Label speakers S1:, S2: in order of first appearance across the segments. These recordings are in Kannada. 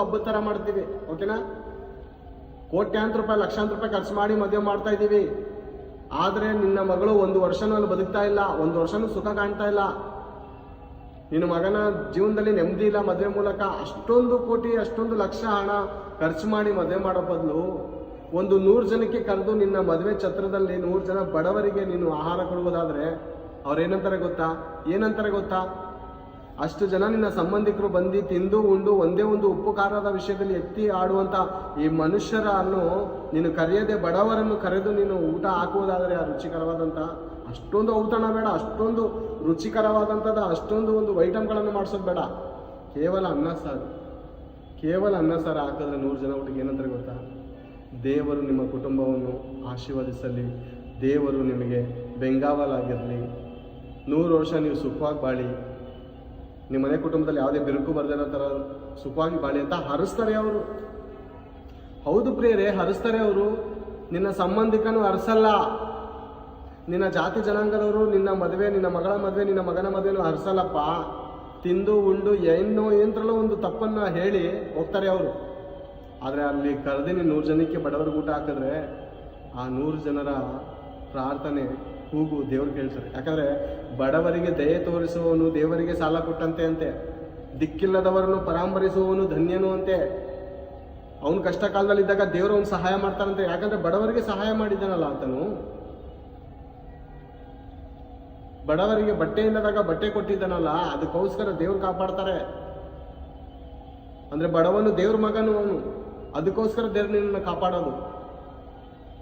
S1: ಹಬ್ಬದ ಥರ ಮಾಡ್ತೀವಿ ಓಕೆನಾ ಕೋಟ್ಯಾಂತರ ರೂಪಾಯಿ, ಲಕ್ಷಾಂತರ ರೂಪಾಯಿ ಖರ್ಚು ಮಾಡಿ ಮದುವೆ ಮಾಡ್ತಾ ಇದ್ದೀವಿ. ಆದರೆ ನಿನ್ನ ಮಗಳು ಒಂದು ವರ್ಷನೂ ಅಲ್ಲಿ ಬದುಕ್ತಾ ಇಲ್ಲ, ಒಂದು ವರ್ಷನೂ ಸುಖ ಕಾಣ್ತಾ ಇಲ್ಲ. ನಿನ್ನ ಮಗನ ಜೀವನದಲ್ಲಿ ನೆಮ್ಮದಿ ಇಲ್ಲ ಮದುವೆ ಮೂಲಕ. ಅಷ್ಟೊಂದು ಕೋಟಿ, ಅಷ್ಟೊಂದು ಲಕ್ಷ ಹಣ ಖರ್ಚು ಮಾಡಿ ಮದುವೆ ಮಾಡೋ ಬದಲು ಒಂದು ನೂರು ಜನಕ್ಕೆ ಕರೆದು ನಿನ್ನ ಮದುವೆ ಛತ್ರದಲ್ಲಿ ನೂರು ಜನ ಬಡವರಿಗೆ ನೀನು ಆಹಾರ ಕೊಡುವುದಾದ್ರೆ ಅವ್ರೇನಂತಾರೆ ಗೊತ್ತಾ? ಏನಂತಾರೆ ಗೊತ್ತಾ? ಅಷ್ಟು ಜನ ನಿನ್ನ ಸಂಬಂಧಿಕರು ಬಂದು ತಿಂದು ಉಂಡು ಒಂದೇ ಒಂದು ಉಪ್ಪು ಖಾರದ ವಿಷಯದಲ್ಲಿ ಎತ್ತಿ ಆಡುವಂತ ಈ ಮನುಷ್ಯರನ್ನು ನೀನು ಕರೆಯದೆ ಬಡವರನ್ನು ಕರೆದು ನೀನು ಊಟ ಹಾಕುವುದಾದರೆ ಆ ರುಚಿಕರವಾದಂಥ ಅಷ್ಟೊಂದು ಔತಣ ಬೇಡ, ಅಷ್ಟೊಂದು ರುಚಿಕರವಾದಂಥದ್ದು ಅಷ್ಟೊಂದು ಒಂದು ಐಟಮ್ಗಳನ್ನು ಮಾಡಿಸೋದು ಬೇಡ. ಕೇವಲ ಅನ್ನ ಸಾರು. ಕೇವಲ ಅನ್ನ ಸಾರು ಹಾಕಿದ್ರೆ ನೂರು ಜನ ಊಟಕ್ಕೆ ಏನಂತಾರೆ ಗೊತ್ತಾ? ದೇವರು ನಿಮ್ಮ ಕುಟುಂಬವನ್ನು ಆಶೀರ್ವದಿಸಲಿ, ದೇವರು ನಿಮಗೆ ಬೆಂಗಾವಲಾಗಿರಲಿ. ನೂರು ವರ್ಷ ನೀವು ಸುಖವಾಗಿ ಬಾಳಿ ನಿಮ್ಮ ಮನೆ ಕುಟುಂಬದಲ್ಲಿ ಯಾವುದೇ ಬಿರುಕು ಬರ್ದಿರೋ ಥರ ಸುಖವಾಗಿ ಬಾಳಿ ಅಂತ ಹರಿಸ್ತಾರೆ ಅವರು. ಹೌದು ಪ್ರಿಯರೇ, ಹರಿಸ್ತಾರೆ ಅವರು. ನಿನ್ನ ಸಂಬಂಧಿಕನೂ ಹರಿಸಲ್ಲ. ನಿನ್ನ ಜಾತಿ ಜನಾಂಗದವರು ನಿನ್ನ ಮದುವೆ, ನಿನ್ನ ಮಗಳ ಮದುವೆ, ನಿನ್ನ ಮಗನ ಮದುವೆನೂ ಹರಿಸಲ್ಲಪ್ಪ. ತಿಂದು, ಉಂಡು ಏನು ಏನತ್ರಲ್ಲೋ ಒಂದು ತಪ್ಪನ್ನ ಹೇಳಿ ಹೋಗ್ತಾರೆ ಅವರು. ಆದರೆ ಅಲ್ಲಿ ಕರೆದಿನಿ ನೂರು ಜನಕ್ಕೆ ಬಡವರಿಗೆ ಊಟ ಹಾಕಿದ್ರೆ ಆ ನೂರು ಜನರ ಪ್ರಾರ್ಥನೆ ಕೂಗು ದೇವ್ರು ಕೇಳ್ತಾರೆ. ಯಾಕಂದ್ರೆ ಬಡವರಿಗೆ ದಯೆ ತೋರಿಸುವವನು ದೇವರಿಗೆ ಸಾಲ ಕೊಟ್ಟಂತೆ ಅಂತೆ. ದಿಕ್ಕಿಲ್ಲದವರನ್ನು ಪರಾಂಬರಿಸುವವನು ಧನ್ಯನು ಅಂತೆ. ಅವನು ಕಷ್ಟ ಕಾಲದಲ್ಲಿದ್ದಾಗ ದೇವರು ಅವನು ಸಹಾಯ ಮಾಡ್ತಾನಂತೆ. ಯಾಕಂದ್ರೆ ಬಡವರಿಗೆ ಸಹಾಯ ಮಾಡಿದ್ದಾನಲ್ಲ ಆತನು. ಬಡವರಿಗೆ ಬಟ್ಟೆ ಇಲ್ಲದಾಗ ಬಟ್ಟೆ ಕೊಟ್ಟಿದ್ದಾನಲ್ಲ, ಅದಕ್ಕೋಸ್ಕರ ದೇವ್ರು ಕಾಪಾಡ್ತಾರೆ. ಅಂದ್ರೆ ಬಡವನು ದೇವ್ರ ಮಗನು ಅವನು. ಅದಕ್ಕೋಸ್ಕರ ದೇವ್ರು ನಿನ್ನನ್ನು ಕಾಪಾಡೋದು.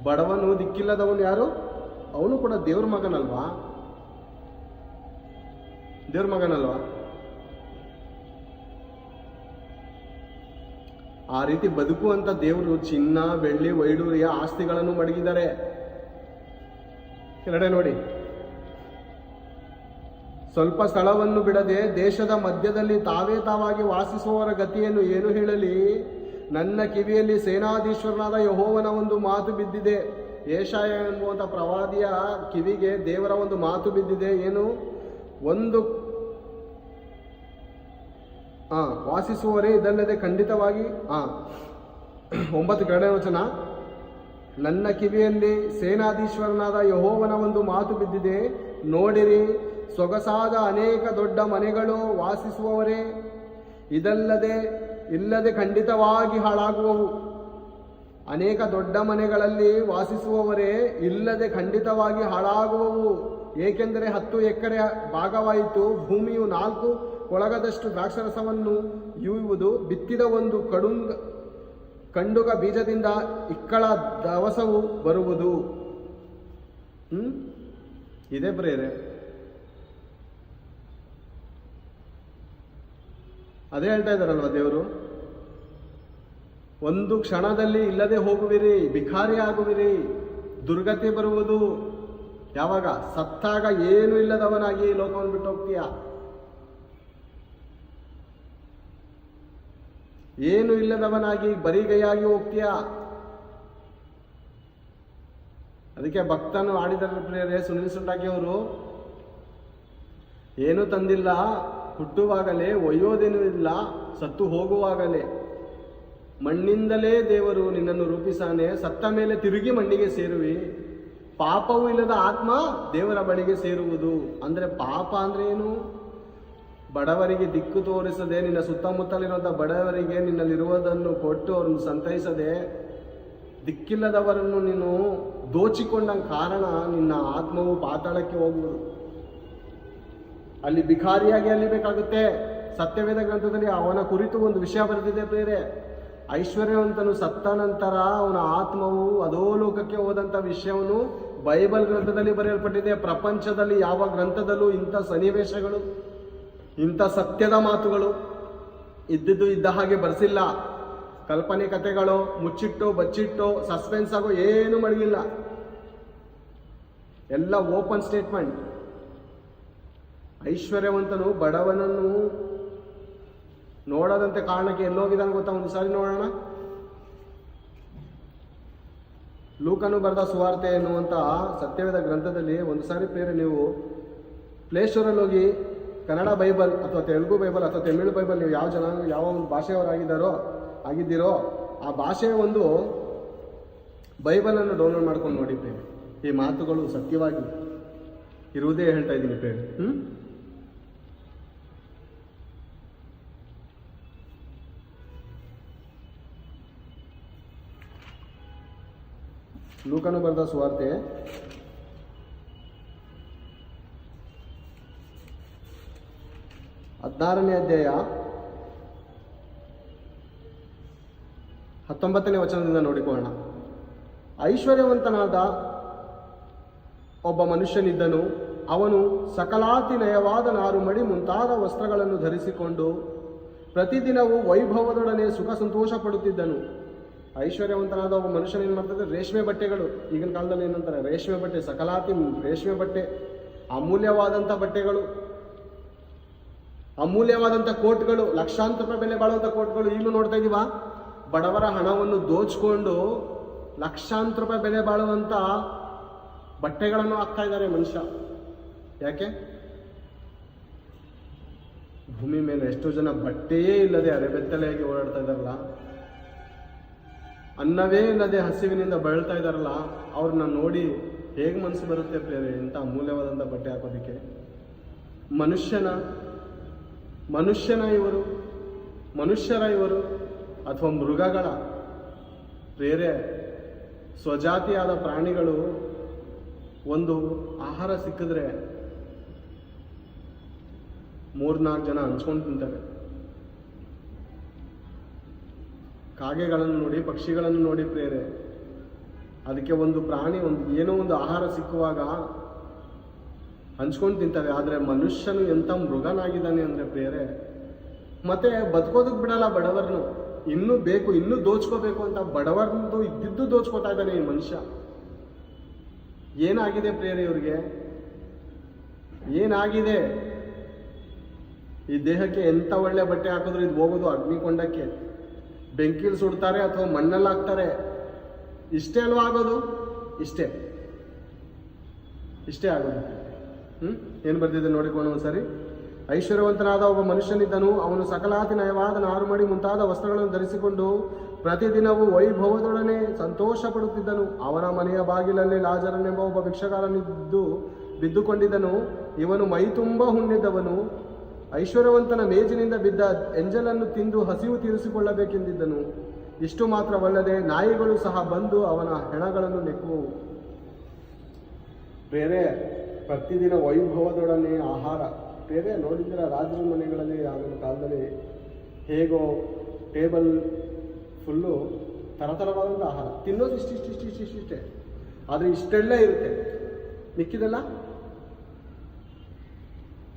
S1: ಬಡವನು ದಿಕ್ಕಿಲ್ಲದವನು ಯಾರು? ಅವನು ಕೂಡ ದೇವ್ರ ಮಗನಲ್ವಾ? ದೇವ್ರ ಮಗನಲ್ವಾ? ಆ ರೀತಿ ಬದುಕುವಂತ ದೇವರು ಚಿನ್ನ, ಬೆಳ್ಳಿ, ವೈಡೂರ್ಯ ಆಸ್ತಿಗಳನ್ನು ಮಡಗಿದ್ದಾರೆ. ಕೆಳಡೆ ನೋಡಿ. ಸ್ವಲ್ಪ ಸ್ಥಳವನ್ನು ಬಿಡದೆ ದೇಶದ ಮಧ್ಯದಲ್ಲಿ ತಾವೇ ತಾವಾಗಿ ವಾಸಿಸುವವರ ಗತಿಯನ್ನು ಏನು ಹೇಳಲಿ? ನನ್ನ ಕಿವಿಯಲ್ಲಿ ಸೇನಾಧೀಶ್ವರನಾದ ಯಹೋವನ ಒಂದು ಮಾತು ಬಿದ್ದಿದೆ. ಏಷಾಯ ಎಂಬುವಂಥ ಪ್ರವಾದಿಯ ಕಿವಿಗೆ ದೇವರ ಒಂದು ಮಾತು ಬಿದ್ದಿದೆ. ಏನು? ಒಂದು ಆ, ವಾಸಿಸುವವರೇ ಇದಲ್ಲದೆ ಖಂಡಿತವಾಗಿ, ಆ, ಒಂಬತ್ತು ಗಡನೆ ವಚನ. ನನ್ನ ಕಿವಿಯಲ್ಲಿ ಸೇನಾಧೀಶ್ವರನಾದ ಯಹೋವನ ಒಂದು ಮಾತು ಬಿದ್ದಿದೆ. ನೋಡಿರಿ, ಸೊಗಸಾದ ಅನೇಕ ದೊಡ್ಡ ಮನೆಗಳು ವಾಸಿಸುವವರೇ, ಇದಲ್ಲದೆ, ಇಲ್ಲದೆ ಖಂಡಿತವಾಗಿ ಹಾಳಾಗುವವು. ಅನೇಕ ದೊಡ್ಡ ಮನೆಗಳಲ್ಲಿ ವಾಸಿಸುವವರೇ ಇಲ್ಲದೆ ಖಂಡಿತವಾಗಿ ಹಾಳಾಗುವವು. ಏಕೆಂದರೆ ಹತ್ತು ಎಕರೆ ಭಾಗವಾಯಿತು. ಭೂಮಿಯು ನಾಲ್ಕು ಕೊಳಗದಷ್ಟು ದ್ರಾಕ್ಷರಸವನ್ನು ಇಯುವುದು ಬಿತ್ತಿದ ಒಂದು ಕಡುಂಗ, ಕಂಡುಗ ಬೀಜದಿಂದ ಇಕ್ಕಳ ದವಸವು ಬರುವುದು. ಹ್ಮ್? ಇದೇ ಪ್ರೇರೆ. ಅದೇ ಹೇಳ್ತಾ ಇದ್ದಾರಲ್ವ ದೇವರು? ಒಂದು ಕ್ಷಣದಲ್ಲಿ ಇಲ್ಲದೆ ಹೋಗುವಿರಿ ಭಿಖಾರಿ ಆಗುವಿರಿ. ದುರ್ಗತಿ ಬರುವುದು ಯಾವಾಗ? ಸತ್ತಾಗ ಏನು ಇಲ್ಲದವನಾಗಿ ಲೋಕವನ್ನು ಬಿಟ್ಟು ಹೋಗ್ತೀಯ? ಏನು ಇಲ್ಲದವನಾಗಿ ಬರಿಗೈಯಾಗಿ ಹೋಗ್ತೀಯ? ಅದಕ್ಕೆ ಭಕ್ತನು ಆಡಿದ ಪ್ರಿಯರೇ ಸುನಿಲ್ ಸುಂಟಾಗಿ ಅವರು, ಏನು ತಂದಿಲ್ಲ, ಹುಟ್ಟುವಾಗಲೇ ಒಯ್ಯೋದೇನೂ ಇಲ್ಲ, ಸತ್ತು ಹೋಗುವಾಗಲೇ. ಮಣ್ಣಿಂದಲೇ ದೇವರು ನಿನ್ನನ್ನು ರೂಪಿಸಾನೆ, ಸತ್ತ ಮೇಲೆ ತಿರುಗಿ ಮಣ್ಣಿಗೆ ಸೇರುವಿ. ಪಾಪವೂ ಇಲ್ಲದ ಆತ್ಮ ದೇವರ ಬಳಿಗೆ ಸೇರುವುದು. ಅಂದರೆ ಪಾಪ ಅಂದ್ರೆ ಏನು? ಬಡವರಿಗೆ ದಿಕ್ಕು ತೋರಿಸದೆ, ನಿನ್ನ ಸುತ್ತಮುತ್ತಲಿರುವಂಥ ಬಡವರಿಗೆ ನಿನ್ನಲ್ಲಿರುವುದನ್ನು ಕೊಟ್ಟು ಅವ್ರನ್ನು ಸಂತೈಸದೆ, ದಿಕ್ಕಿಲ್ಲದವರನ್ನು ನೀನು ದೋಚಿಕೊಂಡ ಕಾರಣ ನಿನ್ನ ಆತ್ಮವು ಪಾತಾಳಕ್ಕೆ ಹೋಗುವುದು. ಅಲ್ಲಿ ಭಿಖಾರಿಯಾಗಿ ಅಲ್ಲಿಬೇಕಾಗುತ್ತೆ ಸತ್ಯವೇದ ಗ್ರಂಥದಲ್ಲಿ ಅವನ ಕುರಿತು ಒಂದು ವಿಷಯ ಬರೆದಿದೆ ಬೇರೆ. ಐಶ್ವರ್ಯವಂತನು ಸತ್ತ ನಂತರ ಅವನ ಆತ್ಮವು ಅಧೋಲೋಕಕ್ಕೆ ಹೋದಂಥ ವಿಷಯವನ್ನು ಬೈಬಲ್ ಗ್ರಂಥದಲ್ಲಿ ಬರೆಯಲ್ಪಟ್ಟಿದೆ. ಪ್ರಪಂಚದಲ್ಲಿ ಯಾವ ಗ್ರಂಥದಲ್ಲೂ ಇಂಥ ಸನ್ನಿವೇಶಗಳು, ಇಂಥ ಸತ್ಯದ ಮಾತುಗಳು ಇದ್ದಿದ್ದು ಇದ್ದ ಹಾಗೆ ಬರೆಸಿಲ್ಲ. ಕಲ್ಪನೆ ಕಥೆಗಳು, ಮುಚ್ಚಿಟ್ಟು, ಬಚ್ಚಿಟ್ಟು ಸಸ್ಪೆನ್ಸ್ ಆಗೋ ಏನು ಮಡಗಿಲ್ಲ. ಎಲ್ಲ ಓಪನ್ ಸ್ಟೇಟ್ಮೆಂಟ್. ಐಶ್ವರ್ಯವಂತನು ಬಡವನನ್ನು ನೋಡದಂತೆ ಕಾರಣಕ್ಕೆ ಎಲ್ಲೋಗಿದ್ದಾನೆ ಗೊತ್ತಾ? ಒಂದು ಸಾರಿ ನೋಡೋಣ. ಲೂಕನು ಬರೆದ ಸುವಾರ್ತೆ ಎನ್ನುವಂಥ ಸತ್ಯವೇದ ಗ್ರಂಥದಲ್ಲಿ ಒಂದು ಸಾರಿ ಪ್ರೇರೆ ನೀವು ಪ್ಲೇಸ್ಟೋರಲ್ಲಿ ಹೋಗಿ ಕನ್ನಡ ಬೈಬಲ್ ಅಥವಾ ತೆಲುಗು ಬೈಬಲ್ ಅಥವಾ ತಮಿಳು ಬೈಬಲ್ ನೀವು ಯಾವ ಜನ ಯಾವ ಒಂದು ಭಾಷೆಯವರಾಗಿದ್ದಾರೋ, ಆಗಿದ್ದೀರೋ, ಆ ಭಾಷೆಯ ಒಂದು ಬೈಬಲನ್ನು ಡೌನ್ಲೋಡ್ ಮಾಡ್ಕೊಂಡು ನೋಡಿ ಪ್ರೇಮಿ ಈ ಮಾತುಗಳು ಸತ್ಯವಾಗಿ ಇರುವುದೇ ಹೇಳ್ತಾ ಇದ್ದೀನಿ ಪ್ರೇಮಿ ಹ್ಮ್? ಲೂಕನು ಬರೆದ ಸುವಾರ್ತೆ. ಹದಿನಾರನೇ ಅಧ್ಯಾಯ, ಹತ್ತೊಂಬತ್ತನೇ ವಚನದಿಂದ ನೋಡಿಕೊಳ್ಳೋಣ. ಐಶ್ವರ್ಯವಂತನಾದ ಒಬ್ಬ ಮನುಷ್ಯನಿದ್ದನು. ಅವನು ಸಕಲಾತಿ ನಯವಾದ ನಾರುಮಡಿ ಮುಂತಾದ ವಸ್ತ್ರಗಳನ್ನು ಧರಿಸಿಕೊಂಡು ಪ್ರತಿದಿನವೂ ವೈಭವದೊಡನೆ ಸುಖ ಸಂತೋಷ ಪಡುತ್ತಿದ್ದನು ಐಶ್ವರ್ಯವಂತನಾದ ಒಬ್ಬ ಮನುಷ್ಯನ ಏನು ಮಾಡ್ತದೆ? ರೇಷ್ಮೆ ಬಟ್ಟೆಗಳು. ಈಗಿನ ಕಾಲದಲ್ಲಿ ಏನಂತಾರೆ ರೇಷ್ಮೆ ಬಟ್ಟೆ, ಸಕಲಾತಿ, ರೇಷ್ಮೆ ಬಟ್ಟೆ ಅಮೂಲ್ಯವಾದಂಥ ಬಟ್ಟೆಗಳು ಅಮೂಲ್ಯವಾದಂಥ ಕೋಟ್ಗಳು, ಲಕ್ಷಾಂತರ ರೂಪಾಯಿ ಬೆಲೆ ಬಾಳುವಂಥ ಕೋಟ್ಗಳು ಈಗಲೂ ನೋಡ್ತಾ ಇದೀವ? ಬಡವರ ಹಣವನ್ನು ದೋಚ್ಕೊಂಡು ಲಕ್ಷಾಂತರ ರೂಪಾಯಿ ಬೆಲೆ ಬಾಳುವಂಥ ಬಟ್ಟೆಗಳನ್ನು ಹಾಕ್ತಾ ಇದ್ದಾರೆ ಮನುಷ್ಯ. ಯಾಕೆ? ಭೂಮಿ ಮೇಲೆ ಎಷ್ಟೋ ಜನ ಬಟ್ಟೆಯೇ ಇಲ್ಲದೆ ಅರೆಬೆತ್ತಲೆಯಾಗಿ ಓಡಾಡ್ತಾ ಇದಾರಲ್ಲ ಅನ್ನವೇ ಇಲ್ಲದೆ ಹಸಿವಿನಿಂದ ಬಳಲ್ತಾ ಇದ್ದಾರಲ್ಲ, ಅವ್ರನ್ನ ನೋಡಿ ಹೇಗೆ ಮನಸ್ಸು ಬರುತ್ತೆ ಪ್ರೇರೆ ಇಂಥ ಅಮೂಲ್ಯವಾದಂಥ ಬಟ್ಟೆ ಹಾಕೋದಕ್ಕೆ. ಮನುಷ್ಯನ ಮನುಷ್ಯನ ಇವರು, ಮನುಷ್ಯರ ಇವರು ಅಥವಾ ಮೃಗಗಳ ಪ್ರೇರೆ ಸ್ವಜಾತಿಯಾದ ಪ್ರಾಣಿಗಳು ಒಂದು ಆಹಾರ ಸಿಕ್ಕಿದ್ರೆ ಮೂರ್ನಾಲ್ಕು ಜನ ಹಂಚ್ಕೊಂಡು ತಿಂತವೆ ಕಾಗೆಗಳನ್ನು ನೋಡಿ, ಪಕ್ಷಿಗಳನ್ನು ನೋಡಿ ಪ್ರೇರೆ. ಅದಕ್ಕೆ ಒಂದು ಪ್ರಾಣಿ, ಒಂದು, ಏನೋ ಒಂದು ಆಹಾರ ಸಿಕ್ಕುವಾಗ ಹಂಚ್ಕೊಂಡು ತಿಂತವೆ. ಆದರೆ ಮನುಷ್ಯನು ಎಂಥ ಮೃಗನಾಗಿದ್ದಾನೆ ಅಂದರೆ ಪ್ರೇರೆ, ಮತ್ತೆ ಬದುಕೋದಕ್ಕೆ ಬಿಡಲ್ಲ ಬಡವರನ್ನು. ಇನ್ನೂ ಬೇಕು, ಇನ್ನೂ ದೋಚ್ಕೋಬೇಕು ಅಂತ ಬಡವರದ್ದು ಇದ್ದಿದ್ದು ದೋಚ್ಕೋತಾ ಇದ್ದಾನೆ ಈ ಮನುಷ್ಯ. ಏನಾಗಿದೆ ಪ್ರೇರೆ ಇವ್ರಿಗೆ? ಏನಾಗಿದೆ? ಈ ದೇಹಕ್ಕೆ ಎಂಥ ಒಳ್ಳೆ ಬಟ್ಟೆ ಹಾಕಿದ್ರು, ಇದು ಹೋಗೋದು ಅಗ್ನಿಕೊಂಡಕ್ಕೆ. ಬೆಂಕಿಲಿ ಸುಡ್ತಾರೆ ಅಥವಾ ಮಣ್ಣಲ್ಲಿ ಹಾಕ್ತಾರೆ. ಇಷ್ಟೇ ಅಲ್ವಾ ಆಗೋದು? ಇಷ್ಟೇ. ಇಷ್ಟೇ ಆಗೋದು. ಹ್ಮ್? ಏನು ಬರ್ತಿದೆ ನೋಡಿಕೊಂಡು ಒಂದ್ಸರಿ. ಐಶ್ವರ್ಯವಂತನಾದ ಒಬ್ಬ ಮನುಷ್ಯನಿದ್ದನು. ಅವನು ಸಕಲಾತಿ ನಯವಾದ ನಾರುಮಡಿ ಮುಂತಾದ ವಸ್ತ್ರಗಳನ್ನು ಧರಿಸಿಕೊಂಡು ಪ್ರತಿದಿನವೂ ವೈಭವದೊಡನೆ ಸಂತೋಷ ಪಡುತ್ತಿದ್ದನು. ಅವನ ಮನೆಯ ಬಾಗಿಲಲ್ಲಿ ಲಾಜರನೆಂಬ ಒಬ್ಬ ಭಿಕ್ಷಗಾರನಿದ್ದು ಬಿದ್ದುಕೊಂಡಿದ್ದನು. ಇವನು ಮೈ ತುಂಬ ಹುಣ್ಣಿದ್ದವನು. ಐಶ್ವರ್ಯವಂತನ ಮೇಜಿನಿಂದ ಬಿದ್ದ ಎಂಜಲನ್ನು ತಿಂದು ಹಸಿವು ತೀರಿಸಿಕೊಳ್ಳಬೇಕೆಂದಿದ್ದನು. ಇಷ್ಟು ಮಾತ್ರವಲ್ಲದೆ ನಾಯಿಗಳು ಸಹ ಬಂದು ಅವನ ಹೆಣಗಳನ್ನು ನೆಕ್ಕುವು ಬೇರೆ ಪ್ರತಿದಿನ ವೈಭವದೊಡನೆ ಆಹಾರ. ಬೇರೆ ನೋಡಿದ್ರೆ ರಾಜರ ಮನೆಗಳಲ್ಲಿ ಆಗಿನ ಕಾಲದಲ್ಲಿ ಹೇಗೋ ಟೇಬಲ್ ಫುಲ್ಲು ಥರಥರವಾದಂಥ ಆಹಾರ. ತಿನ್ನೋದು ಇಷ್ಟಿಷ್ಟು ಇಷ್ಟಿಷ್ಟು ಇಷ್ಟಿಷ್ಟೇ ಆದರೆ ಇಷ್ಟೆಲ್ಲ ಇರುತ್ತೆ. ಮಿಕ್ಕಿದೆಲ್ಲ?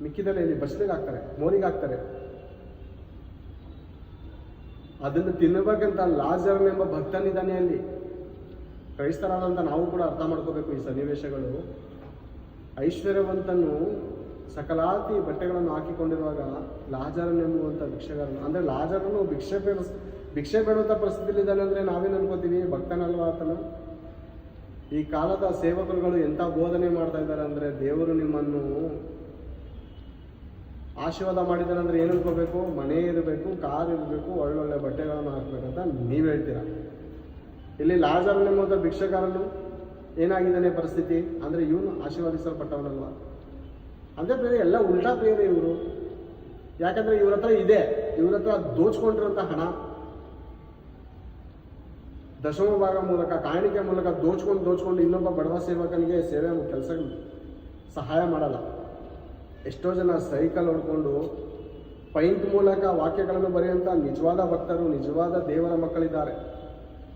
S1: ಮಿಕ್ಕಿದೆಲ್ಲ ಇಲ್ಲಿ ಬಸ್ಲಿಗೆ ಹಾಕ್ತಾರೆ ಮೋರಿಗೆ ಹಾಕ್ತಾರೆ. ಅದನ್ನು ತಿನ್ನಬೇಕಂತ ಲಾಜರ್ನೆಂಬ ಭಕ್ತನಿದ್ದಾನೆ ಅಲ್ಲಿ. ಕ್ರೈಸ್ತರಾದಂಥ ನಾವು ಕೂಡ ಅರ್ಥ ಮಾಡ್ಕೋಬೇಕು ಈ ಸನ್ನಿವೇಶಗಳು. ಐಶ್ವರ್ಯವಂತನು ಸಕಲಾತಿ ಬಟ್ಟೆಗಳನ್ನು ಹಾಕಿಕೊಂಡಿರುವಾಗ ಲಾಜರನೆಂಬುವಂಥ ಭಿಕ್ಷೆಗಾರನು, ಅಂದರೆ ಲಾಜರನು ಭಿಕ್ಷೆ ಬೇಡ ಭಿಕ್ಷೆ ಬೇಡುವಂಥ ಪರಿಸ್ಥಿತಿಲಿದ್ದಾನೆ ಅಂದರೆ ನಾವೇನು ಅನ್ಕೋತೀವಿ? ಭಕ್ತನಲ್ವಾ ಆತನು? ಈ ಕಾಲದ ಸೇವಕರುಗಳು ಎಂಥ ಬೋಧನೆ ಮಾಡ್ತಾ ಇದ್ದಾರೆ ಅಂದರೆ ದೇವರು ನಿಮ್ಮನ್ನು ಆಶೀರ್ವಾದ ಮಾಡಿದ್ದಾರೆ ಅಂದರೆ ಏನು ಅನ್ಕೋಬೇಕು ಮನೆ ಇರಬೇಕು, ಕಾರ್ ಇರಬೇಕು, ಒಳ್ಳೊಳ್ಳೆ ಬಟ್ಟೆಗಳನ್ನು ಹಾಕ್ಬೇಕಂತ ನೀವು ಹೇಳ್ತೀರಾ? ಇಲ್ಲಿ ಲಾಜರ್ ಎಂಬುದ ಭಿಕ್ಷಗಾರನು ಏನಾಗಿದ್ದಾನೆ ಪರಿಸ್ಥಿತಿ? ಅಂದರೆ ಇವನು ಆಶೀರ್ವಾದಿಸಲ್ಪಟ್ಟವನಲ್ವ? ಅಂದರೆ ಬೇರೆ ಎಲ್ಲ ಉಲ್ಟಾ ಬೇರೆ ಇವರು. ಯಾಕಂದರೆ ಇವ್ರ ಹತ್ರ ಇದೆ. ಇವ್ರ ಹತ್ರ ದೋಚ್ಕೊಂಡಿರೋಂಥ ಹಣ. ದಶಮ ಭಾಗ ಮೂಲಕ, ಕಾಣಿಕೆ ಮೂಲಕ ದೋಚ್ಕೊಂಡು ದೋಚ್ಕೊಂಡು ಇನ್ನೊಬ್ಬ ಬಡವ ಸೇವಕನಿಗೆ ಸೇವೆ ಕೆಲಸ ಸಹಾಯ ಮಾಡಲ್ಲ. ಎಷ್ಟೋ ಜನ ಸೈಕಲ್ ಹೊಡ್ಕೊಂಡು ಪೈಂಟ್ ಮೂಲಕ ವಾಕ್ಯಗಳನ್ನು ಬರೆಯುವಂಥ ನಿಜವಾದ ಭಕ್ತರು, ನಿಜವಾದ ದೇವರ ಮಕ್ಕಳಿದ್ದಾರೆ.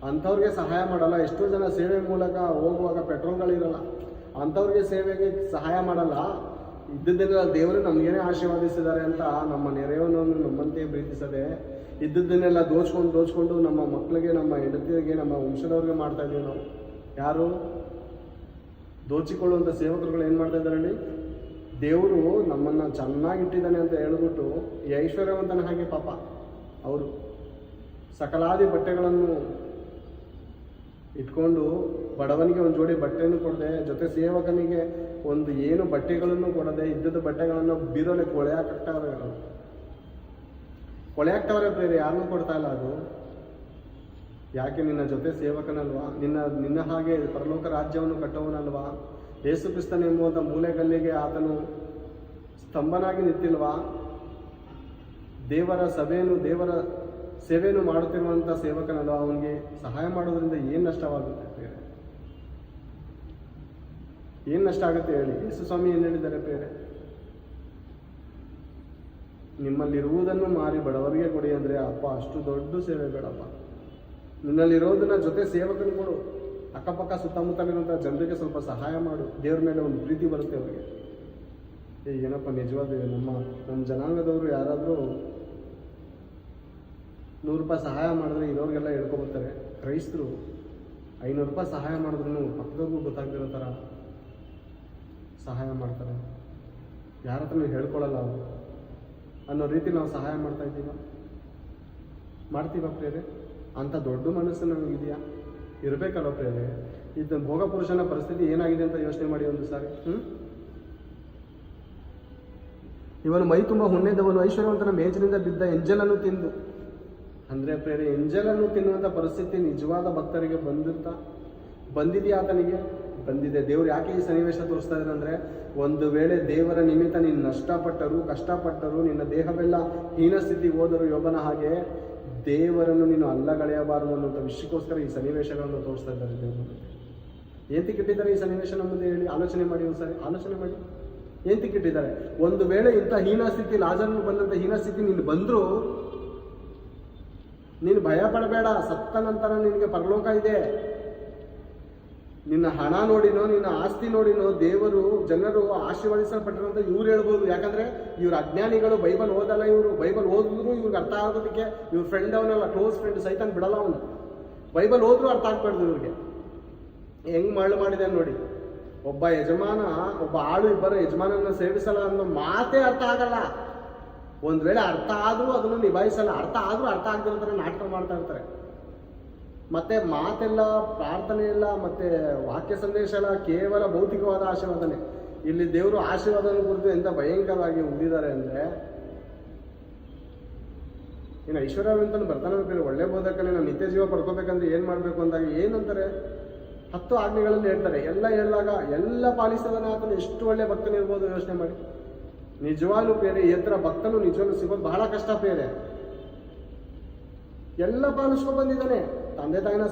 S1: ಅಂಥವ್ರಿಗೆ ಸಹಾಯ ಮಾಡಲ್ಲ. ಎಷ್ಟೋ ಜನ ಸೇವೆ ಮೂಲಕ ಹೋಗುವಾಗ ಪೆಟ್ರೋಲ್ಗಳಿರಲ್ಲ ಅಂಥವ್ರಿಗೆ ಸೇವೆಗೆ ಸಹಾಯ ಮಾಡಲ್ಲ. ಇದ್ದದ್ದನ್ನೆಲ್ಲ ದೇವರು ನಮಗೇನೇ ಆಶೀರ್ವಾದಿಸಿದ್ದಾರೆ ಅಂತ ನಮ್ಮ ನೆರೆಯವನನ್ನು ನಮ್ಮಂತೆ ಪ್ರೀತಿಸದೆ ಇದ್ದದ್ದನ್ನೆಲ್ಲ ದೋಚ್ಕೊಂಡು ದೋಚ್ಕೊಂಡು ನಮ್ಮ ಮಕ್ಕಳಿಗೆ, ನಮ್ಮ ಹೆಂಡತಿಯರಿಗೆ, ನಮ್ಮ ವಂಶದವ್ರಿಗೆ ಮಾಡ್ತಾ ಇದ್ದೀವಿ ನಾವು. ಯಾರು? ದೋಚಿಕೊಳ್ಳುವಂಥ ಸೇವಕರುಗಳು ಏನು ಮಾಡ್ತಾ ಇದ್ದಾರಲ್ಲಿ ದೇವರು ನಮ್ಮನ್ನು ಚೆನ್ನಾಗಿಟ್ಟಿದ್ದಾನೆ ಅಂತ ಹೇಳ್ಬಿಟ್ಟು ಐಶ್ವರ್ಯವಂತನ ಹಾಗೆ ಪಾಪ. ಅವರು ಸಕಲಾದಿ ಬಟ್ಟೆಗಳನ್ನು ಇಟ್ಕೊಂಡು ಬಡವನಿಗೆ ಒಂದು ಜೋಡಿ ಬಟ್ಟೆಯನ್ನು ಕೊಡದೆ, ಜೊತೆ ಸೇವಕನಿಗೆ ಒಂದು ಏನು ಬಟ್ಟೆಗಳನ್ನು ಕೊಡದೆ ಇದ್ದದ ಬಟ್ಟೆಗಳನ್ನು ಬೀರೋಲೆ ಕೊಳೆ ಹಾಕ್ತಾವ್ರೆ ಕೊಳೆ ಹಾಕ್ತಾವ್ರೆ ಬೇರೆ ಯಾರನ್ನೂ ಕೊಡ್ತಾ ಇಲ್ಲ ಅದು. ಯಾಕೆ ನಿನ್ನ ಜೊತೆ ಸೇವಕನಲ್ವಾ? ನಿನ್ನ ನಿನ್ನ ಹಾಗೆ ಪರಲೋಕ ರಾಜ್ಯವನ್ನು ಕಟ್ಟುವನಲ್ವಾ ಯೇಸು ಕ್ರಿಸ್ತನೆಂಬುವಂಥ ಮೂಲೆಗಲ್ಲಿಗೆ ಆತನು ಸ್ತಂಭನಾಗಿ ನಿಂತಿಲ್ವಾ? ದೇವರ ಸಭೆಯನ್ನು, ದೇವರ ಸೇವೆಯನ್ನು ಮಾಡುತ್ತಿರುವಂಥ ಸೇವಕನಲ್ಲ ಅವನಿಗೆ ಸಹಾಯ ಮಾಡೋದ್ರಿಂದ ಏನು ನಷ್ಟವಾಗುತ್ತೆ ಬೇರೆ ಏನು ನಷ್ಟ ಆಗುತ್ತೆ ಹೇಳಿ? ಯೇಸು ಸ್ವಾಮಿ ಏನು ಹೇಳಿದ್ದಾರೆ ಬೇರೆ ನಿಮ್ಮಲ್ಲಿರುವುದನ್ನು ಮಾರಿ ಬಡವರಿಗೆ ಕೊಡಿ ಅಂದರೆ, ಅಪ್ಪ, ಅಷ್ಟು ದೊಡ್ಡ ಸೇವೆ ಬೇಡಪ್ಪ. ನಿನ್ನಲ್ಲಿರೋದನ್ನ ಜೊತೆ ಸೇವಕನು ಕೊಡು. ಅಕ್ಕಪಕ್ಕ ಸುತ್ತಮುತ್ತಲಿರುವಂಥ ಜನರಿಗೆ ಸ್ವಲ್ಪ ಸಹಾಯ ಮಾಡು. ದೇವ್ರ ಮೇಲೆ ಒಂದು ಪ್ರೀತಿ ಬರುತ್ತೆ ಅವರಿಗೆ. ಏ, ಏನಪ್ಪ ನಿಜವಾದ ನಮ್ಮ ನಮ್ಮ ಜನಾಂಗದವರು ಯಾರಾದರೂ ನೂರು ರೂಪಾಯಿ ಸಹಾಯ ಮಾಡಿದ್ರೆ ಇರೋರಿಗೆಲ್ಲ ಹೇಳ್ಕೊಬರ್ತಾರೆ ಕ್ರೈಸ್ತರು ಐನೂರು ರೂಪಾಯಿ ಸಹಾಯ ಮಾಡಿದ್ರು ಪಕ್ಕದವ್ರಿಗೂ ಗೊತ್ತಾಗ್ತಿರೋ ಥರ ಸಹಾಯ ಮಾಡ್ತಾರೆ. ಯಾರ ಹತ್ರನೂ ಹೇಳ್ಕೊಳ್ಳಲ್ಲ ಅವರು. ಅನ್ನೋ ರೀತಿ ನಾವು ಸಹಾಯ ಮಾಡ್ತಾ ಇದ್ದೀವ? ಮಾಡ್ತೀವ ಪ್ರೇರೆ ಅಂಥ ದೊಡ್ಡ ಮನಸ್ಸು ನಮಗಿದೆಯಾ ಇರಬೇಕಲ್ವ ಪ್ರೇರೆ ಇದು ಭೋಗ ಪುರುಷನ ಪರಿಸ್ಥಿತಿ ಏನಾಗಿದೆ ಅಂತ ಯೋಚನೆ ಮಾಡಿ ಒಂದು ಸಾರಿ. ಹ್ಞೂ ಇವನು ಮೈ ತುಂಬಾ ಹುಣ್ಣೆದವನು, ಐಶ್ವರ್ಯವಂತನ ಮೇಜಿನಿಂದ ಬಿದ್ದ ಎಂಜಲನ್ನು ತಿಂದು. ಅಂದ್ರೆ ಪ್ರೇರೆ ಎಂಜಲನ್ನು ತಿನ್ನುವಂಥ ಪರಿಸ್ಥಿತಿ ನಿಜವಾದ ಭಕ್ತರಿಗೆ ಬಂದಿರ್ತಾ ಬಂದಿದೆಯಾ ಆತನಿಗೆ? ಬಂದಿದೆ. ದೇವ್ರು ಯಾಕೆ ಈ ಸನ್ನಿವೇಶ ತೋರಿಸ್ತಾ ಇದ್ದಾರೆ ಅಂದ್ರೆ, ಒಂದು ವೇಳೆ ದೇವರ ನಿಮಿತ್ತ ನೀನು ನಷ್ಟಪಟ್ಟರು, ಕಷ್ಟಪಟ್ಟರು, ನಿನ್ನ ದೇಹವೆಲ್ಲ ಹೀನ ಸ್ಥಿತಿ ಹೋದರು ಯೋಗನ ಹಾಗೆ ದೇವರನ್ನು ನೀನು ಅಲ್ಲಗಳೆಯಬಾರದು ಅನ್ನುವಂಥ ವಿಷಯಕ್ಕೋಸ್ಕರ ಈ ಸನ್ನಿವೇಶಗಳನ್ನು ತೋರಿಸ್ತಾ ಇದ್ದಾರೆ ದೇವರು. ಇಟ್ಟಿದ್ದಾರೆ ಈ ಸನ್ನಿವೇಶ ನಮ್ಮದು ಹೇಳಿ, ಆಲೋಚನೆ ಮಾಡಿ ಒಂದ್ಸರಿ, ಆಲೋಚನೆ ಮಾಡಿ. ಏಂತಕ್ಕೆ ಇಟ್ಟಿದ್ದಾರೆ ಒಂದು ವೇಳೆ ಇಂಥ ಹೀನ ಸ್ಥಿತಿ ಲಾಜನ್ನು ಬಂದಂಥ ಹೀನ ಸ್ಥಿತಿ ನೀನು ಬಂದರೂ, ನೀನು ಭಯ ಪಡಬೇಡ, ಸತ್ತ ನಂತರ ನಿನಗೆ ಪರಲೋಕ ಇದೆ. ನಿನ್ನ ಹಣ ನೋಡಿನೋ, ನಿನ್ನ ಆಸ್ತಿ ನೋಡಿನೋ, ದೇವರು, ಜನರು ಆಶೀರ್ವದಿಸಲ್ಪಟ್ಟಿರುವಂತ ಇವ್ರು ಹೇಳ್ಬೋದು. ಯಾಕಂದ್ರೆ ಇವ್ರ ಅಜ್ಞಾನಿಗಳು ಬೈಬಲ್ ಓದಲ್ಲ ಇವರು. ಬೈಬಲ್ ಓದಿದ್ರು ಇವ್ರಿಗೆ ಅರ್ಥ ಆಗೋದಕ್ಕೆ ಇವ್ರ ಫ್ರೆಂಡ್ ಅವನಲ್ಲ ಕ್ಲೋಸ್ ಫ್ರೆಂಡ್ ಸೈತಾನ್ ಬಿಡಲ್ಲ ಅವನು. ಬೈಬಲ್ ಓದ್ರು ಅರ್ಥ ಆಗ್ಬಾರ್ದು ಇವ್ರಿಗೆ. ಹೆಂಗ್ ಮರಳು ಮಾಡಿದೆ ನೋಡಿ. ಒಬ್ಬ ಯಜಮಾನ, ಒಬ್ಬ ಆಳು ಇಬ್ಬರ ಯಜಮಾನನ ಸೇವಿಸಲ್ಲ ಅನ್ನೋ ಮಾತೇ ಅರ್ಥ ಆಗಲ್ಲ. ಒಂದ್ ವೇಳೆ ಅರ್ಥ ಆದ್ರೂ ಅದನ್ನು ನಿಭಾಯಿಸಲ್ಲ. ಅರ್ಥ ಆದ್ರೂ ಅರ್ಥ ಆಗದಿರೋ ನಾಟಕ ಮಾಡ್ತಾ ಇರ್ತಾರೆ. ಮತ್ತೆ ಮಾತೆಲ್ಲ, ಪ್ರಾರ್ಥನೆ ಎಲ್ಲ, ಮತ್ತೆ ವಾಕ್ಯ ಸಂದೇಶ ಎಲ್ಲ ಕೇವಲ ಭೌತಿಕವಾದ ಆಶೀರ್ವಾದನೆ. ಇಲ್ಲಿ ದೇವರು ಆಶೀರ್ವಾದನ ಕುರಿತು ಎಂತ ಭಯಂಕರವಾಗಿ ಉಳಿದಿದ್ದಾರೆ ಅಂದ್ರೆ, ಇನ್ನು ಐಶ್ವರ್ಯವಂತನು ಬರ್ತಾನೆ ಬೇಕಾದ್ರೆ ಒಳ್ಳೆ ಬೋಧಕನೇ, ನಾನು ನಿತ್ಯ ಜೀವ ಪಡ್ಕೋಬೇಕಂದ್ರೆ ಏನ್ ಮಾಡ್ಬೇಕು ಅಂದಾಗ ಏನಂತಾರೆ? ಹತ್ತು ಆಜ್ಞೆಗಳನ್ನು ಹೇಳ್ತಾರೆ. ಎಲ್ಲ ಹೇಳಿದಾಗ ಎಲ್ಲ ಪಾಲಿಸದನ ಆತನು ಎಷ್ಟು ಒಳ್ಳೆ ಭಕ್ತನಿರ್ಬೋದು ಯೋಚನೆ ಮಾಡಿ. ನಿಜವಾಗ್ಲೂ ಬೇರೆ ಎತ್ತರ ಭಕ್ತನು ನಿಜವಾಗ್ಲೂ ಸಿಗೋದು ಬಹಳ ಕಷ್ಟ ಬೇರೆ ಎಲ್ಲ ಪಾಲಿಸ್ಕೊಂಡು ಬಂದಿದ್ದಾನೆ. ತಂದೆ ತಾಯಿನ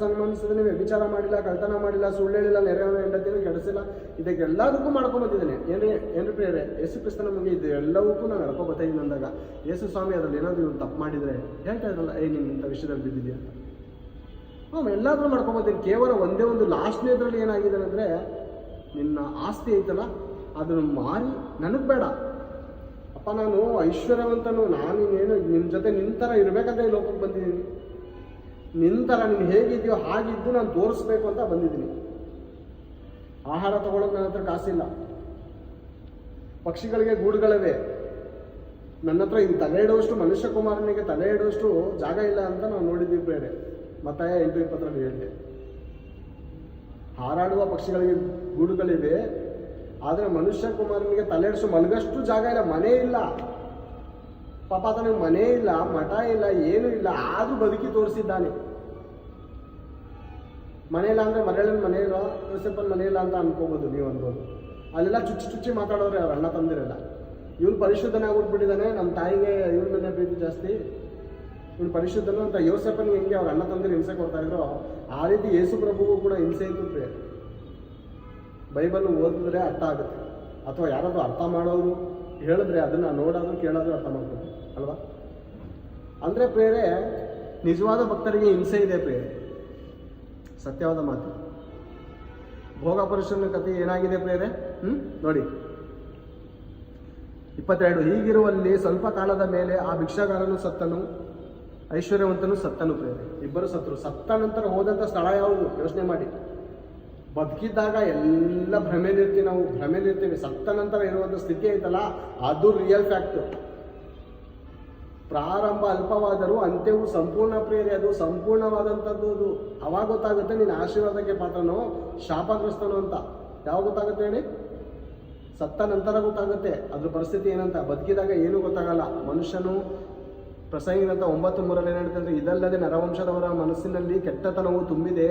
S1: ನೀವು ವಿಚಾರ ಮಾಡಿಲ್ಲ, ಕಳ್ತನ ಮಾಡಿಲ್ಲ, ಸುಳ್ಳು ಹೇಳಿಲ್ಲ, ನೆರೆಯವನ ಹೆಂಡತಿನ ಕೆಡಿಸಿಲ್ಲ ಇದಕ್ಕೆಲ್ಲದಕ್ಕೂ ಮಾಡ್ಕೊಂಡು ಬಂದಿದ್ದಾನೆ. ಏನೇ ಏನು ಪ್ರಿಯರೇ, ಯೇಸು ಕ್ರಿಸ್ತ ನಮಗೆ ಇದು ಎಲ್ಲವಕ್ಕೂ ನಾನು ನಡ್ಕೊ ಬರ್ತಾ ಇದ್ದೀನಿ ಅಂದಾಗ ಯೇಸು ಸ್ವಾಮಿ, ಅದ್ರಲ್ಲಿ ಏನಾದರೂ ಇವ್ರು ತಪ್ಪು ಮಾಡಿದ್ರೆ ಹೇಳ್ತಾ ಇದ್ರಲ್ಲ ಏ ನೀನು ಇಂಥ ವಿಷಯದಲ್ಲಿ ಬಿದ್ದಿದ್ಯಾ ಹಾಂ ಎಲ್ಲಾದ್ರೂ ಮಾಡ್ಕೊಬೋದೇನು ಕೇವಲ ಒಂದೇ ಒಂದು ಲಾಸ್ಟ್ನೇದ್ರಲ್ಲಿ ಏನಾಗಿದೆ ಅಂದರೆ, ನಿನ್ನ ಆಸ್ತಿ ಐತಲ್ಲ, ಅದನ್ನು ಮಾರಿ, ನನಗೆ ಬೇಡ. ಅಪ್ಪ, ನಾನು ಐಶ್ವರ್ಯವಂತನು ನಾನು ಏನು ನಿಮ್ಮ ಜೊತೆ ನಿಂತರ ಇರಬೇಕಂತ ಈ ಲೋಕಕ್ಕೆ ಬಂದಿದ್ದೀನಿ. ನಿಂತರ ನೀವು ಹೇಗಿದೆಯೋ ಹಾಗಿದ್ದು ನಾನು ತೋರಿಸ್ಬೇಕು ಅಂತ ಬಂದಿದ್ದೀನಿ. ಆಹಾರ ತಗೊಳ್ಳೋಕೆ ನನ್ನ ಹತ್ರ ಕಾಸಿಲ್ಲ. ಪಕ್ಷಿಗಳಿಗೆ ಗೂಡುಗಳಿವೆ. ನನ್ನ ಹತ್ರ ಇನ್ನು ತಲೆ ಇಡುವಷ್ಟು ಮನುಷ್ಯ ಕುಮಾರನಿಗೆ ತಲೆ ಇಡುವಷ್ಟು ಜಾಗ ಇಲ್ಲ ಅಂತ ನಾವು ನೋಡಿದ್ವಿ ಬೇರೆ ಮತ್ತಾಯ ಎಂಟು ಇಪ್ಪತ್ತರಲ್ಲಿ ಹೇಳಿದೆ. ಹಾರಾಡುವ ಪಕ್ಷಿಗಳಿಗೆ ಗೂಡುಗಳಿವೆ, ಆದರೆ ಮನುಷ್ಯ ಕುಮಾರನಿಗೆ ತಲೆ ಇಡಿಸು ಮಲಗಷ್ಟು ಜಾಗ ಇಲ್ಲ, ಮನೆ ಇಲ್ಲ. ಪಾಪ ತನಗೆ ಮನೆ ಇಲ್ಲ, ಮಠ ಇಲ್ಲ, ಏನೂ ಇಲ್ಲ, ಆದರೂ ಬದುಕಿ ತೋರಿಸಿದ್ದಾನೆ. ಮನೆ ಇಲ್ಲ ಅಂದ್ರೆ ಮರಳಿನ ಮನೆ ಇಲ್ಲ ಪ್ರಿನ್ಸಿಪಲ್ ಮನೆ ಇಲ್ಲ ಅಂತ ಅನ್ಕೋಬೋದು ನೀವು ಅನ್ಬೋದು ಅಲ್ಲೆಲ್ಲ ಚುಚ್ಚಿ ಚುಚ್ಚಿ ಮಾತಾಡೋರೆ ಅವ್ರ ಅಣ್ಣ ತಂದಿರಲ್ಲ. ಇವ್ನು ಪರಿಶುದ್ಧನಾಗಿ ಆಗ್ಬಿಟ್ಬಿಟ್ಟಿದ್ದಾನೆ ನಮ್ಮ ತಾಯಿಗೆ ಇವ್ರ ಮೇಲೆ ಪ್ರೀತಿ ಜಾಸ್ತಿ. ಇವ್ನು ಪರಿಶುದ್ಧನು ಅಂತ ಯೋಸೆಫನ್ಗೆ ಹೆಂಗೆ ಅವ್ರ ಅಣ್ಣ ತಂದಿರು ಹಿಂಸೆ ಕೊಡ್ತಾ ಇದ್ರು? ಆ ರೀತಿ ಯೇಸು ಪ್ರಭುಗೂ ಕೂಡ ಹಿಂಸೆ ಇತ್ತು ಬೈಬಲ್ ಓದಿದ್ರೆ ಅರ್ಥ ಆಗುತ್ತೆ. ಅಥವಾ ಯಾರಾದರೂ ಅರ್ಥ ಮಾಡೋರು ಹೇಳಿದ್ರೆ ಅದನ್ನ ನೋಡೋದು, ಕೇಳೋದು ಅರ್ಥ ಮಾಡ್ಬೋದು ಅಲ್ವಾ? ಅಂದ್ರೆ ಪ್ರೇರೆ, ನಿಜವಾದ ಭಕ್ತರಿಗೆ ಹಿಂಸೆ ಇದೆ ಪ್ರೇರೆ. ಸತ್ಯವಾದ ಮಾತು. ಭೋಗ ಪುರುಷನ ಕಥೆ ಏನಾಗಿದೆ ಪ್ರೇರೆ? ಹ್ಞೂ ನೋಡಿ. ಇಪ್ಪತ್ತೆರಡು, ಹೀಗಿರುವಲ್ಲಿ ಸ್ವಲ್ಪ ಕಾಲದ ಮೇಲೆ ಆ ಭಿಕ್ಷಾಗಾರನು ಸತ್ತನು, ಐಶ್ವರ್ಯವಂತನು ಸತ್ತನು ಪ್ರೇರೆ. ಇಬ್ಬರು ಸತ್ತರು. ಸತ್ತ ನಂತರ ಹೋದಂಥ ಸ್ಥಳ ಯಾವುದು? ಯೋಚನೆ ಮಾಡಿ. ಬದುಕಿದ್ದಾಗ ಎಲ್ಲ ಭ್ರಮೆಲಿರ್ತೀವಿ ನಾವು, ಭ್ರಮೆಲಿರ್ತೀವಿ. ಸತ್ತ ನಂತರ ಇರುವಂಥ ಸ್ಥಿತಿ ಐತಲ್ಲ? ಅದು ರಿಯಲ್ ಫ್ಯಾಕ್ಟ್ ಪ್ರಾರಂಭ ಅಲ್ಪವಾದರೂ ಅಂತ್ಯವು ಸಂಪೂರ್ಣ ಪ್ರೇರೆ ಅದು ಸಂಪೂರ್ಣವಾದಂಥದ್ದು ಅದು. ಅವಾಗ ಗೊತ್ತಾಗುತ್ತೆ ನೀನು ಆಶೀರ್ವಾದಕ್ಕೆ ಪಾತ್ರನೋ, ಶಾಪಗ್ರಸ್ತನೋ ಅಂತ. ಯಾವಾಗ ಗೊತ್ತಾಗುತ್ತೆ ಹೇಳಿ? ಸತ್ತ ನಂತರ ಗೊತ್ತಾಗುತ್ತೆ. ಅದ್ರ ಪರಿಸ್ಥಿತಿ ಏನಂತ? ಬದುಕಿದಾಗ ಏನೂ ಗೊತ್ತಾಗಲ್ಲ. ಮನುಷ್ಯನು ಪ್ರಸಂಗಿನಂತ ಒಂಬತ್ತು ಮೂರಲ್ಲಿ ಏನು ಹೇಳ್ತಂದ್ರೆ ಇದಲ್ಲದೆ ನರವಂಶದವರ ಮನಸ್ಸಿನಲ್ಲಿ ಕೆಟ್ಟತನವು ತುಂಬಿದೆ.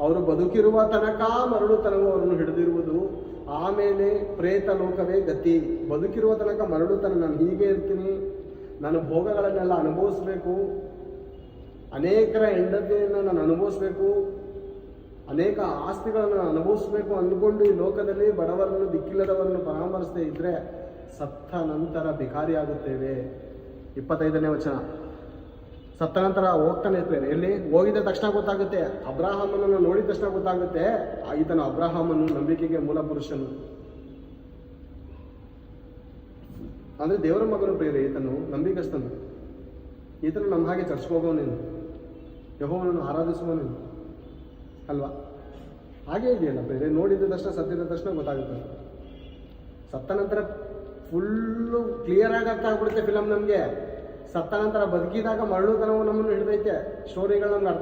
S1: ಅವರು ಬದುಕಿರುವ ತನಕ ಮರಳು ತನವು ಅವರನ್ನು ಹಿಡಿದಿರುವುದು. ಆಮೇಲೆ ಪ್ರೇತ ಲೋಕವೇ ಗತಿ. ಬದುಕಿರುವ ತನಕ ಮರಳುತನ. ನಾನು ಹೀಗೆ ಇರ್ತೀನಿ. ನಾನು ಭೋಗಗಳನ್ನೆಲ್ಲ ಅನುಭವಿಸ್ಬೇಕು. ಅನೇಕರ ಹೆಂಡತಿಯನ್ನು ನಾನು ಅನುಭವಿಸ್ಬೇಕು. ಅನೇಕ ಆಸ್ತಿಗಳನ್ನು ಅನುಭವಿಸ್ಬೇಕು ಅಂದ್ಕೊಂಡು ಈ ಲೋಕದಲ್ಲಿ ಬಡವರನ್ನು, ದಿಕ್ಕಿಲ್ಲದವರನ್ನು ಪರಾಮರಿಸದೇ ಇದ್ರೆ ಸತ್ತ ನಂತರ ಭಿಕಾರಿಯಾಗುತ್ತೇವೆ. ಇಪ್ಪತ್ತೈದನೇ ವಚನ. ಸತ್ತ ನಂತರ ಹೋಗ್ತಾನೆ ಇರ್ತೇನೆ. ಎಲ್ಲಿ? ಹೋಗಿದ ತಕ್ಷಣ ಗೊತ್ತಾಗುತ್ತೆ. ಅಬ್ರಾಹಮನನ್ನು ನೋಡಿದ ತಕ್ಷಣ ಗೊತ್ತಾಗುತ್ತೆ. ಈತನು ಅಬ್ರಾಹಮನು ನಂಬಿಕೆಗೆ ಮೂಲ ಪುರುಷನು. ಅಂದ್ರೆ ದೇವರ ಮಗನು ಪ್ರೇರೆ ಈತನು ನಂಬಿಕಸ್ತನು ಈತನು ನಮ್ಮ ಹಾಗೆ ಚರ್ಚ್ಗೆ ಹೋಗೋನೇನು ಯಹೋವನನ್ನು ಆರಾಧಿಸುವನೇನು ಅಲ್ವಾ? ಹಾಗೆ ಇದೆಯಲ್ಲ ಬೇರೆ ನೋಡಿದ ತಕ್ಷಣ, ಸತ್ತಿದ ತಕ್ಷಣ ಗೊತ್ತಾಗುತ್ತೆ. ಸತ್ತ ನಂತರ ಫುಲ್ಲು ಕ್ಲಿಯರ್ ಆಗಿ ಅರ್ಥ ಆಗ್ಬಿಡುತ್ತೆ ಫಿಲಮ್ ನಮಗೆ. ಸತ್ತ ನಂತರ ಬದುಕಿದಾಗ ಮರಳುತನವು ನಮ್ಮನ್ನು ಹಿಡಿದೈತೆ. ಸ್ಟೋರಿಗಳು ನಮ್ಗೆ ಅರ್ಥ